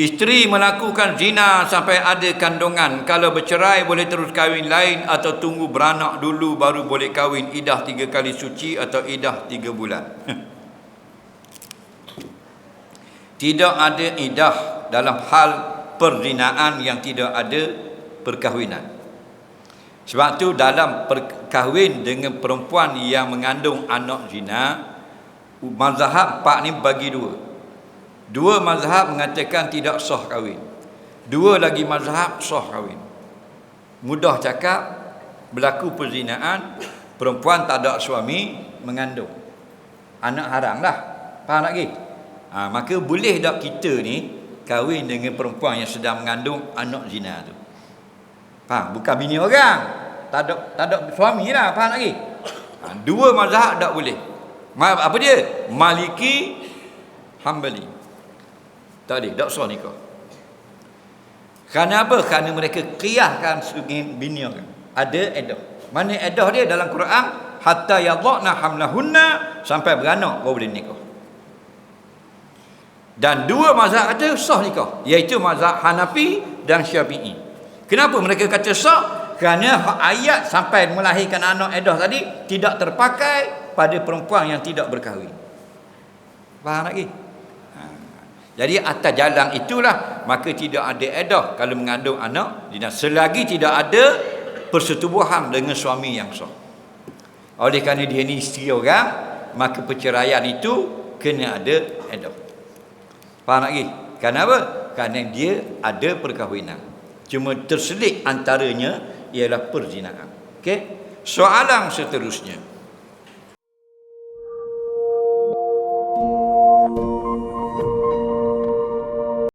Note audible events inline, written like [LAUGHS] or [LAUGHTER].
Isteri melakukan zina sampai ada kandungan. Kalau bercerai boleh terus kahwin lain atau tunggu beranak dulu baru boleh kahwin. Idah tiga kali suci atau idah tiga bulan. [LAUGHS] tidak ada idah dalam hal perzinaan yang tidak ada perkahwinan. Sebab tu dalam perkahwin dengan perempuan yang mengandung anak zina, mazhab empat ni bagi dua. Dua mazhab mengatakan tidak sah kahwin. Dua lagi mazhab sah kahwin. Mudah cakap, berlaku perzinaan, perempuan tak ada suami, mengandung. Anak haram lah. Faham lagi? Ha, maka boleh tak kita ni kahwin dengan perempuan yang sedang mengandung anak zina tu? Faham? Bukan bini orang. Tak ada, tak ada suami lah. Faham lagi? Ha, dua mazhab tak boleh. Apa dia? Maliki, Hambali. Tak ada, tak sah nikah. Kerana apa? Kerana mereka qiyahkan segi bini orang. Ada edah. Mana edah dia dalam Quran? Hatta yadhna hamlahunna sampai beranak baru boleh nikah. Dan dua mazhab kata sah nikah, iaitu mazhab Hanafi dan Syafi'i. Kenapa mereka kata sah? Kerana ayat sampai melahirkan anak edah tadi tidak terpakai pada perempuan yang tidak berkahwin. Faham lagi? Jadi atas jalan itulah maka tidak ada edah kalau mengandung anak zina selagi tidak ada persetubuhan dengan suami yang sah. Oleh kerana dia ni isteri orang, maka perceraian itu kena ada edah. Faham lagi? Kenapa? Kerana dia ada perkahwinan. Cuma terselit antaranya ialah perzinaan. Okey? Soalan seterusnya.